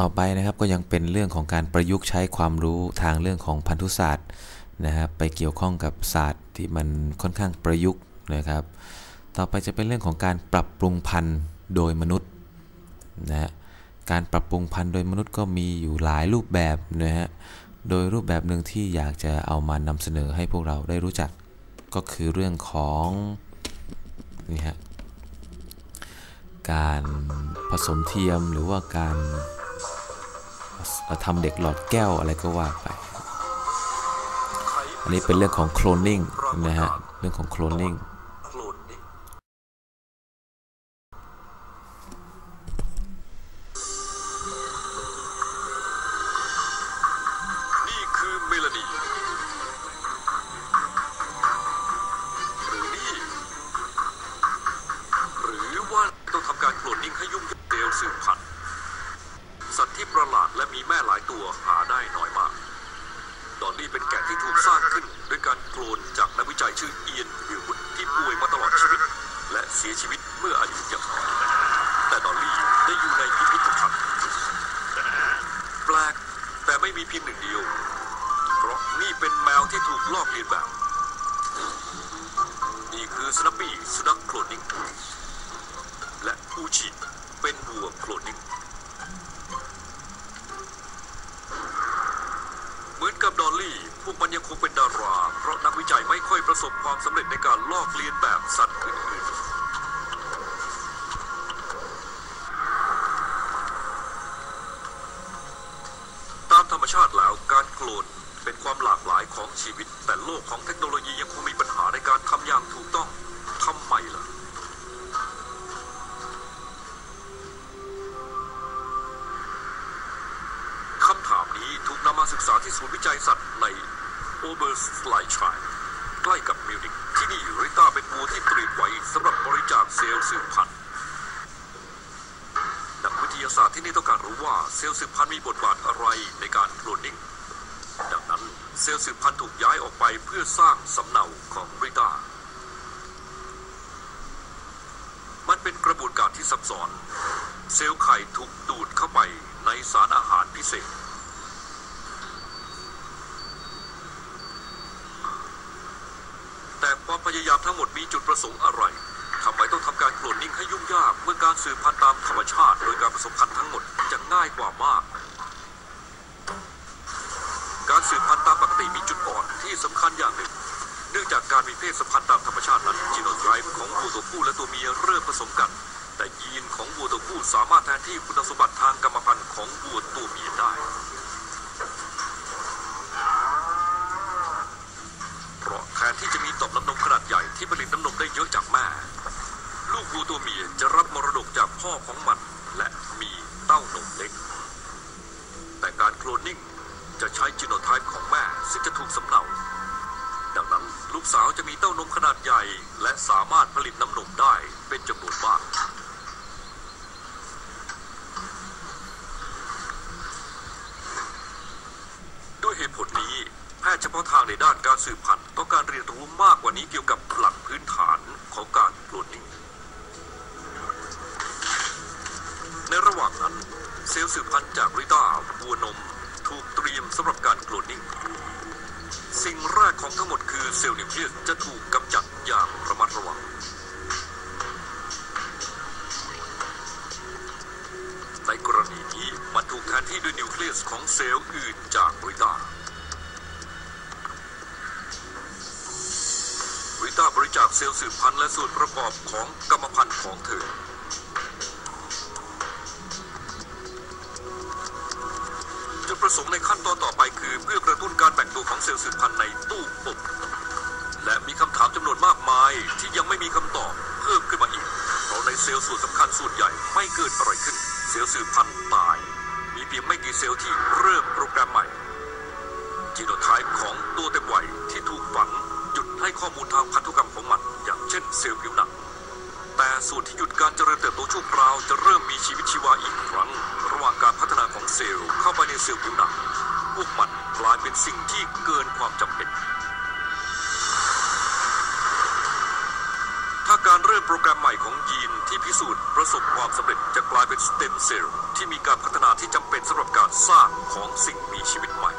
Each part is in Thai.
ต่อไปนะครับก็ยังเป็นเรื่องของการประยุกต์ใช้ความรู้ทางเรื่องของพันธุศาสตร์นะครับไปเกี่ยวข้องกับศาสตร์ที่มันค่อนข้างประยุกต์นะครับ ต่อไปจะเป็นเรื่องของการปรับปรุงพันธุ์โดยมนุษย์นะฮะการปรับปรุงพันธุ์โดยมนุษย์ก็มีอยู่หลายรูปแบบนะฮะโดยรูปแบบหนึ่งที่อยากจะเอามานำเสนอให้พวกเราได้รู้จักก็คือเรื่องของนี่ฮะการผสมเทียมหรือว่าการ ทำเด็กหลอดแก้วอะไรก็ว่าไป อันนี้เป็นเรื่องของโคลนนิ่งนะฮะ เรื่องของโคลนนิ่ง ลอกเลียนแบบ นี่คือสนับปี้สุนัขโคลนนิ่งและอูชิเป็นวัวโคลนนิ่งเหมือนกับดอลลี่ พวกมันยังคงเป็นดารา เพราะนักวิจัยไม่ค่อยประสบความสำเร็จในการลอกเลียนแบบสัตว์อื่น ชีวิต แต่โลกของเทคโนโลยียังคงมีปัญหาในการทำอย่างถูกต้องทำไมล่ะคำถามนี้ถูกนำมาศึกษาที่ศูนย์วิจัยสัตว์ในโอเบอร์สไลชัยใกล้กับมิวนิกที่นี่ริต้าเป็นวัวที่เตรียมไว้สำหรับบริจาคเซลล์สืบพันธุ์นักวิทยาศาสตร์ที่นี่ต้องการรู้ว่าเซลล์สืบพันธุ์มีบทบาทอะไรในการโคลนนิ่ง เซลล์สืบพันธุ์ถูกย้ายออกไปเพื่อสร้างสำเนาของริต้ามันเป็นกระบวนการที่ซับซ้อน เซลล์ไข่ถูกดูดเข้าไปในสารอาหารพิเศษ แต่ความพยายามทั้งหมดมีจุดประสงค์ เพศสัมพันธ์ตามธรรมชาตินั้นจีโนไทป์ของวัวตัวผู้และตัวเมียเริ่มผสมกัน แต่ยีนของวัวตัวผู้สามารถแทนที่คุณสมบัติทางกรรมพันธุ์ของวัวตัวเมียได้ เพราะแทนที่จะมีต่อมน้ำนมขนาดใหญ่ที่ผลิตน้ำนมได้เยอะจากแม่ ลูกวัวตัวเมียจะรับมรดกจากพ่อของมัน ลูกสาวจะมีเต้านมขนาดใหญ่ และสามารถผลิตน้ำนมได้เป็นจำนวนมาก ด้วยเหตุผลนี้ แพทย์เฉพาะทางในด้านการสืบพันธุ์ต้องการเรียนรู้มากกว่านี้เกี่ยวกับหลักพื้นฐานของการโคลนนิ่งในระหว่างนั้น เซลล์สืบพันธุ์จากริต้า เซลล์นิวเคลียสจะถูกกำจัดอย่างระมัดระวัง ในกรณีนี้มันถูกแทนที่ด้วยนิวเคลียสของเซลล์อื่นจากริต้าริต้าบริจาคเซลล์สืบพันธุ์และส่วนประกอบของกรรมพันธุ์ของเธอจุดประสงค์ในขั้นตอนต่อไปคือเพื่อกระตุ้นการแบ่งตัวของเซลล์สืบพันธุ์ในตู้อบ มายที่ยังไม่มีคำตอบเพิ่มขึ้นมาอีก เพราะในเซลล์ส่วนสำคัญส่วนใหญ่ไม่เกิดอะไรขึ้น เซลล์สืบพันธุ์ตาย มีเพียงไม่กี่เซลล์ที่เริ่มโปรแกรมใหม่จีโนไทป์ของตัวเต็มวัยที่ถูกฝังหยุดให้ข้อมูลทางพันธุกรรมของมัน อย่างเช่นเซลล์ผิวหนังแต่ส่วนที่หยุดการเจริญเติบโตชั่วคราวจะเริ่มมีชีวิตชีวาอีกครั้ง ระหว่างการพัฒนาของเซลล์เข้าไปในเซลล์ผิวหนังพวกมันกลายเป็นสิ่งที่เกินความจำเป็น โปรแกรมใหม่ของยีนที่พิสูจน์ประสบความสำเร็จจะกลายเป็นสเต็มเซลล์ที่มีการพัฒนาที่จำเป็นสำหรับการสร้างของสิ่งมีชีวิตใหม่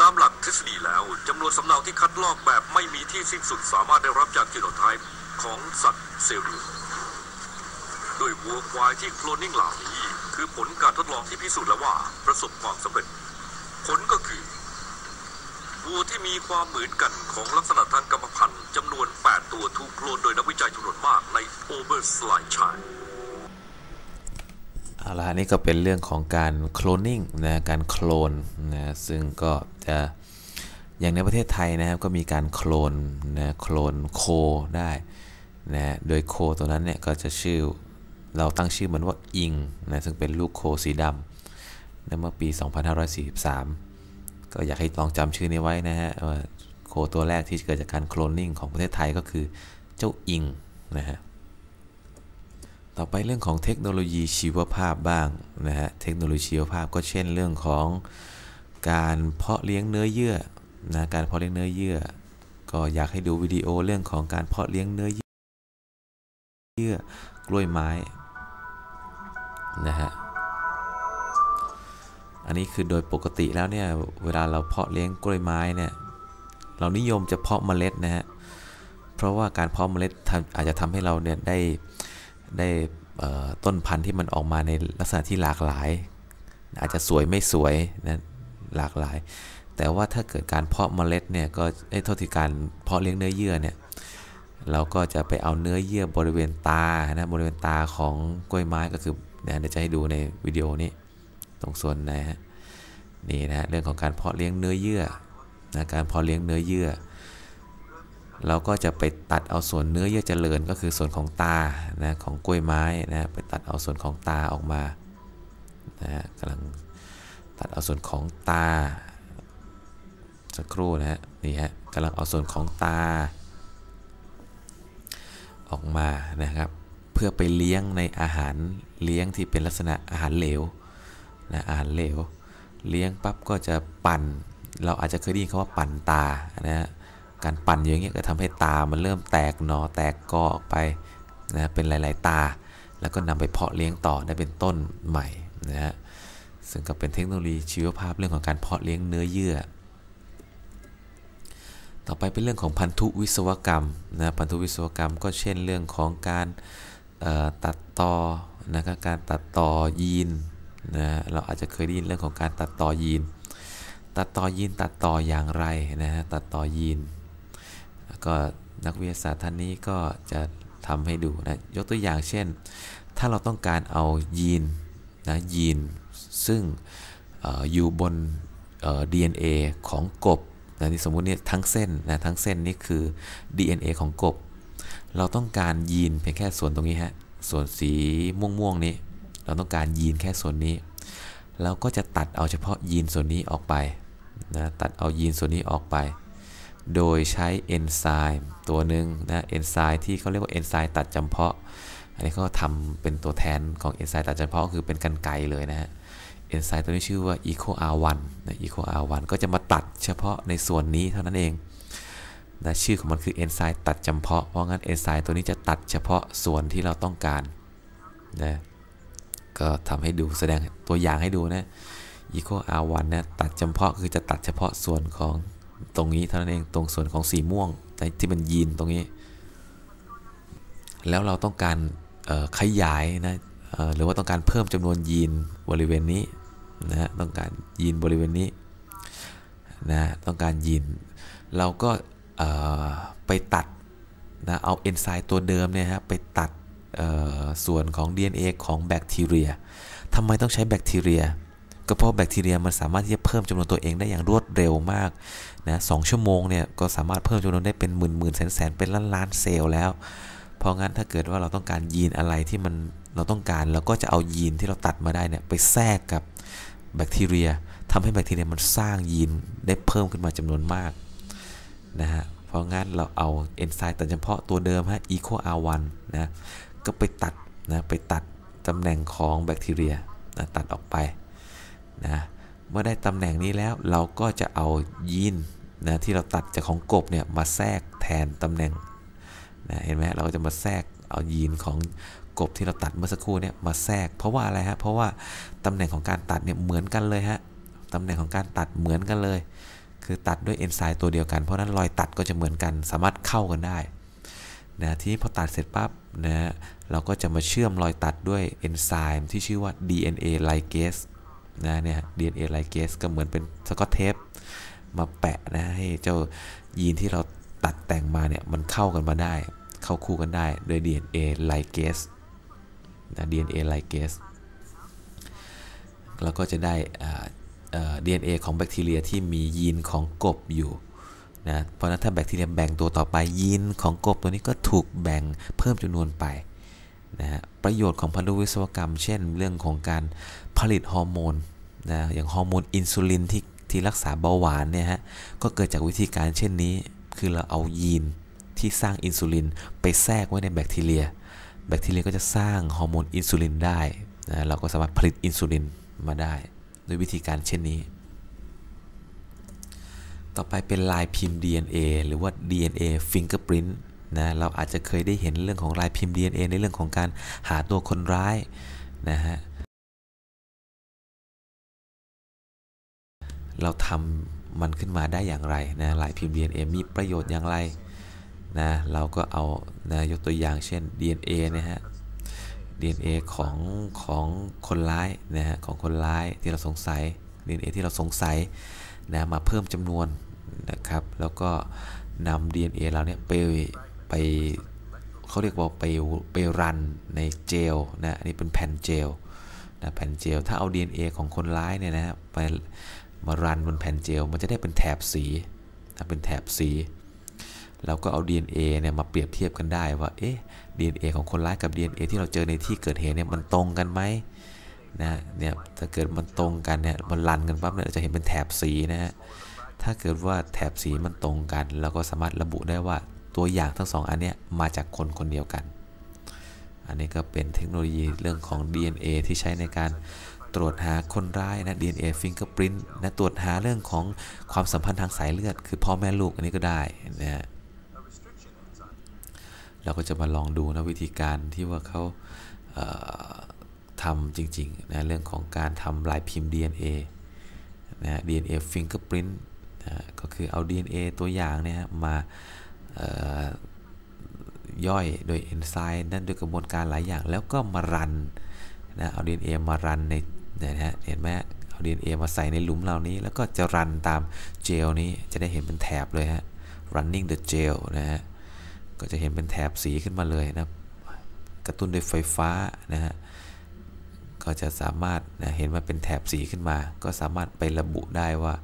ตามหลักทฤษฎีแล้วจำนวนสำเนาที่คัดลอกแบบไม่มีที่สิ้นสุดสามารถได้รับจากจีโนไทป์ของสัตว์เซลล์ด้วยวัวควายที่โคลนนิ่งเหล่านี้ คือผลการทดลองที่พิสูจน์แล้วว่าประสบความสำเร็จ ผลก็คือวัวที่มีความเหมือนกันของลักษณะทางกรรมำนวน 8 ตัวถูกโคลนโดยนักวิจัยจำนวนมากในโอเบอร์สไลชัยเอาละนี่ก็เป็นเรื่องของการโคลนนิ่งนะการโคลนนะซึ่งก็จะอย่างในประเทศไทยนะครับก็มีการโคลนนะโคลนโคได้นะโดยโคตัวนั้นเนี่ยก็จะชื่อเราตั้งชื่อมันว่าอิงนะซึ่งเป็นลูกโคสีดำในเมื่อปี 2543 ก็อยากให้ลองจำชื่อนี้ไว้นะฮะ โคตัวแรกที่เกิดจากการโคลนนิ่งของประเทศไทยก็คือเจ้าอิงนะฮะต่อไปเรื่องของเทคโนโลยีชีวภาพบ้างนะฮะเทคโนโลยีชีวภาพก็เช่นเรื่องของการเพาะเลี้ยงเนื้อเยื่อนะการเพาะเลี้ยงเนื้อเยื่อ ก็อยากให้ดูวิดีโอเรื่องของการเพาะเลี้ยงเนื้อเยื่อกล้วยไม้นะฮะอันนี้คือโดยปกติแล้วเนี่ยเวลาเราเพาะเลี้ยงกล้วยไม้เนี่ย เรานิยมจะเพาะเมล็ดนะฮะ เพราะว่าการเพาะเมล็ดอาจจะทำให้เราเนี่ยได้ได้ต้นพันธุ์ที่มันออกมาในลักษณะที่หลากหลาย อาจจะสวยไม่สวยนะหลากหลาย แต่ว่าถ้าเกิดการเพาะเมล็ดเนี่ยก็ไอ้เท่าที่การเพาะเลี้ยงเนื้อเยื่อเนี่ยเราก็จะไปเอาเนื้อเยื่อบริเวณตานะบริเวณตาของกล้วยไม้ก็คือเนี่ยเดี๋ยวจะให้ดูในวิดีโอนี้ ตรงส่วนนะฮะนี่นะเรื่องของการเพาะเลี้ยงเนื้อเยื่อ นะการพาะเลี้ยงเนื้อเยื่อ เราก็จะไปตัดเอาส่วนเนื้อเยื่อเจริญก็คือส่วนของตานะของกล้วยไม้นะไปตัดเอาส่วนของตาออกมานะกำลังตัดเอาส่วนของตาสักครู่นะฮะนี่ฮะกำลังเอาส่วนของตา ออกมานะครับ เพื่อไปเลี้ยงในอาหารเลี้ยงที่เป็นลักษณะอาหารเหลวนะอาหารเหลว เลี้ยงปั๊บก็จะปั่น เราอาจจะเคยได้ยินคำว่าปั่นตานะฮะการปั่นอย่างเงี้ยก็ทำให้ตามันเริ่มแตกหนอแตกกอออกไปนะเป็นหลาย ๆ ตา แล้วก็นำไปเพาะเลี้ยงต่อได้เป็นต้นใหม่นะฮะซึ่งก็เป็นเทคโนโลยีชีวภาพเรื่องของการเพาะเลี้ยงเนื้อเยื่อ ต่อไปเป็นเรื่องของพันธุวิศวกรรมนะพันธุวิศวกรรมก็เช่นเรื่องของการตัดต่อนะครับการตัดต่อยีนนะเราอาจจะเคยได้ยินเรื่องของการตัดต่อยีน ตัดต่อยีนตัดต่ออย่างไรนะฮะตัดต่อยีนก็นักวิทยาศาสตร์ท่านนี้ก็จะทำให้ดูนะยกตัวอย่างเช่น ถ้าเราต้องการเอายีนนะยีนซึ่งออยู่บน DNA ของกบนะที่สมมุติเนี่ยทั้งเส้นนะทั้งเส้นนี่คือ DNA ของกบ เราต้องการยีนเพียงแค่ส่วนตรงนี้ฮะส่วนสีม่วงๆนี้ เราต้องการยีนแค่ส่วนนี้ เราก็จะตัดเอาเฉพาะยีนส่วนนี้ออกไป นะตัดเอายีนส่วนนี้ออกไป โดยใช้เอนไซม์ตัวหนึ่งนะเอนไซม์ที่เขาเรียกว่าเอนไซม์ตัดจำเพาะ อันนี้เขาทำเป็นตัวแทนของเอนไซม์ตัดจำเพาะคือเป็นกันไกเลยนะฮะเอนไซม์ตัวนี้ชื่อว่า eco r1 นะ eco r1 ก็จะมาตัดเฉพาะในส่วนนี้เท่านั้นเองนะชื่อของมันคือเอนไซม์ตัดจำเพาะ เพราะงั้นเอนไซม์ตัวนี้จะตัดเฉพาะส่วนที่เราต้องการนะก็ทำให้ดูแสดงตัวอย่างให้ดูนะ eco r1 นะตัดจำเพาะคือจะตัดเฉพาะส่วนของตรงนี้เท่านั้นเองตรงส่วนของสีม่วงที่มันยีนตรงนี้ แล้วเราต้องการขยายนะหรือว่าต้องการเพิ่มจำนวนยีนบริเวณนี้นะต้องการยีนบริเวณนี้นะต้องการยีนเราก็ไปตัดนะเอาเอนไซม์ตัวเดิมเนี่ยฮะไปตัดส่วนของ DNA ของแบคทีเรียทำไมต้องใช้แบคทีเรีย ก็เพราะแบคทีเรียมันสามารถที่จะเพิ่มจำนวนตัวเองได้อย่างรวดเร็วมากนะสชั่วโมงเนี่ยก็สามารถเพิ่มจำนวนได้เป็นหมื่นหมื่นแสนแสนเป็นล้านล้านเซลล์แล้ว เพราะงั้นถ้าเกิดว่าเราต้องการยีนอะไรที่มันเราต้องการเราก็จะเอายีนที่เราตัดมาได้เนี่ยไปแทรกกับแบคทีเรียทำให้แบคทีเรียมันสร้างยีนได้เพิ่มขึ้นมาจำนวนมากนะฮะเพราะงั้นเราเอาเอนไซม์ตัดเฉพาะตัวเดิมฮะ eco r1 นะก็ไปตัดนะไปตัดตำแหน่งของแบคทีเรียนะตัดออกไป นะเมื่อได้ตำแหน่งนี้แล้วเราก็จะเอายีนนะที่เราตัดจากของกบเนี่ยมาแทรกแทนตำแหน่งนะเห็นไหมเราจะมาแทรกเอายีนของกบที่เราตัดเมื่อสักครู่เนี่ยมาแทรก เพราะว่าอะไรฮะเพราะว่าตำแหน่งของการตัดเนี่ยเหมือนกันเลยฮะตำแหน่งของการตัดเหมือนกันเลย คือตัดด้วยเอนไซม์ตัวเดียวกันเพราะนั้นรอยตัดก็จะเหมือนกัน สามารถเข้ากันได้นะทีนี้พอตัดเสร็จปั๊บนะเราก็จะมาเชื่อมรอยตัดด้วยเอนไซม์ที่ชื่อว่า DNA ligase นะเนี่ย DNA ligase ก็เหมือนเป็นสกอตเทปมาแปะนะให้เจ้ายีนที่เราตัดแต่งมาเนี่ย มันเข้ากันมาได้ เข้าคู่กันได้โดย DNA ligase นะ DNA ligase แล้วก็จะได้ DNA ของแบคทีเรียที่มียีนของกบอยู่นะเพราะนั้นถ้าแบคทีเรียแบ่งตัวต่อไปยีนของกบตัวนี้ก็ถูกแบ่งเพิ่มจำนวนไป นะฮะประโยชน์ของพันธุวิศวกรรม เช่น เรื่องของการผลิตฮอร์โมนนะอย่างฮอร์โมนอินซูลินที่ที่รักษาเบาหวานเนี่ยฮะก็เกิดจากวิธีการเช่นนี้คือเราเอายีนที่สร้างอินซูลินไปแทรกไว้ในแบคทีเรีย แบคทีเรียก็จะสร้างฮอร์โมนอินซูลินได้นะเราก็สามารถผลิตอินซูลินมาได้ ด้วยวิธีการเช่นนี้ ต่อไปเป็นลายพิมพ์ DNA หรือว่า DNA fingerprint นะเราอาจจะเคยได้เห็นเรื่องของลายพิมพ์ DNA ในเรื่องของการหาตัวคนร้ายนะฮะเราทำมันขึ้นมาได้อย่างไรนะลายพิมพ์ DNA มีประโยชน์อย่างไรนะเราก็เอานะยกตัวอย่างเช่น DNA นะฮะ DNA ของของคนร้ายนะฮะของคนร้ายที่เราสงสัย DNA ที่เราสงสัยนะมาเพิ่มจำนวนนะครับ แล้วก็นำ DNA เราเนี่ยไป ไปเขาเรียกว่าไปไปรันในเจลนะอันนี้เป็นแผ่นเจลนะแผ่นเจลถ้าเอา DNA ของคนร้ายเนี่ยนะไปมารันบนแผ่นเจลมันจะได้เป็นแถบสีนะเป็นแถบสีเราก็เอา DNA เนี่ยมาเปรียบเทียบกันได้ว่า เอ๊ะ DNA ของคนร้ายกับ DNA ที่เราเจอในที่เกิดเหตุเนี่ยมันตรงกันไหมนะ เนี่ยถ้าเกิดมันตรงกันเนี่ยมันรันกันปั๊บเนี่ยจะเห็นเป็นแถบสีนะฮะ ถ้าเกิดว่าแถบสีมันตรงกัน เราก็สามารถระบุได้ว่า ตัวอย่างทั้งสองอันเนี้ยมาจากคนคนเดียวกัน อันนี้ก็เป็นเทคโนโลยีเรื่องของ DNA ที่ใช้ในการตรวจหาคนร้ายนะ DNA fingerprint นะตรวจหาเรื่องของความสัมพันธ์ทางสายเลือด คือพ่อแม่ลูกอันนี้ก็ได้นะฮะเราก็จะมาลองดูนะวิธีการที่ว่าเขาทำจริงๆนะเรื่องของการทำลายพิมพ์ DNA นะ DNA fingerprint นะก็คือเอา DNA ตัวอย่างเนี่ยมา ย่อยโดยเอนไซม์นั่นด้วยกระบวนการหลายอย่าง แล้วก็มารันนะเอา DNA มารันในนะฮะเห็นไหมเอา DNA มาใส่ในหลุมเหล่านี้ แล้วก็จะรันตามเจลนี้จะได้เห็นเป็นแถบเลยฮะ running the gel นะฮะก็จะเห็นเป็นแถบสีขึ้นมาเลยนะกระตุ้นด้วยไฟฟ้านะฮะก็จะสามารถนะเห็นว่าเป็นแถบสีขึ้นมา ก็สามารถไประบุได้ว่า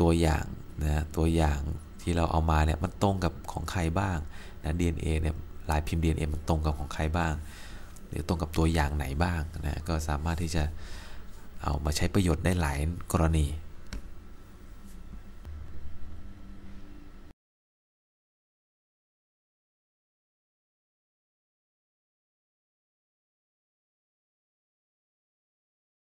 ตัวอย่างนะตัวอย่าง ที่เราเอามาเนี่ยมันตรงกับของใครบ้างนะ DNA เนี่ยลายพิมพ์ DNA มันตรงกับของใครบ้าง หรือตรงกับตัวอย่างไหนบ้างนะก็สามารถที่จะเอามาใช้ประโยชน์ได้หลายกรณี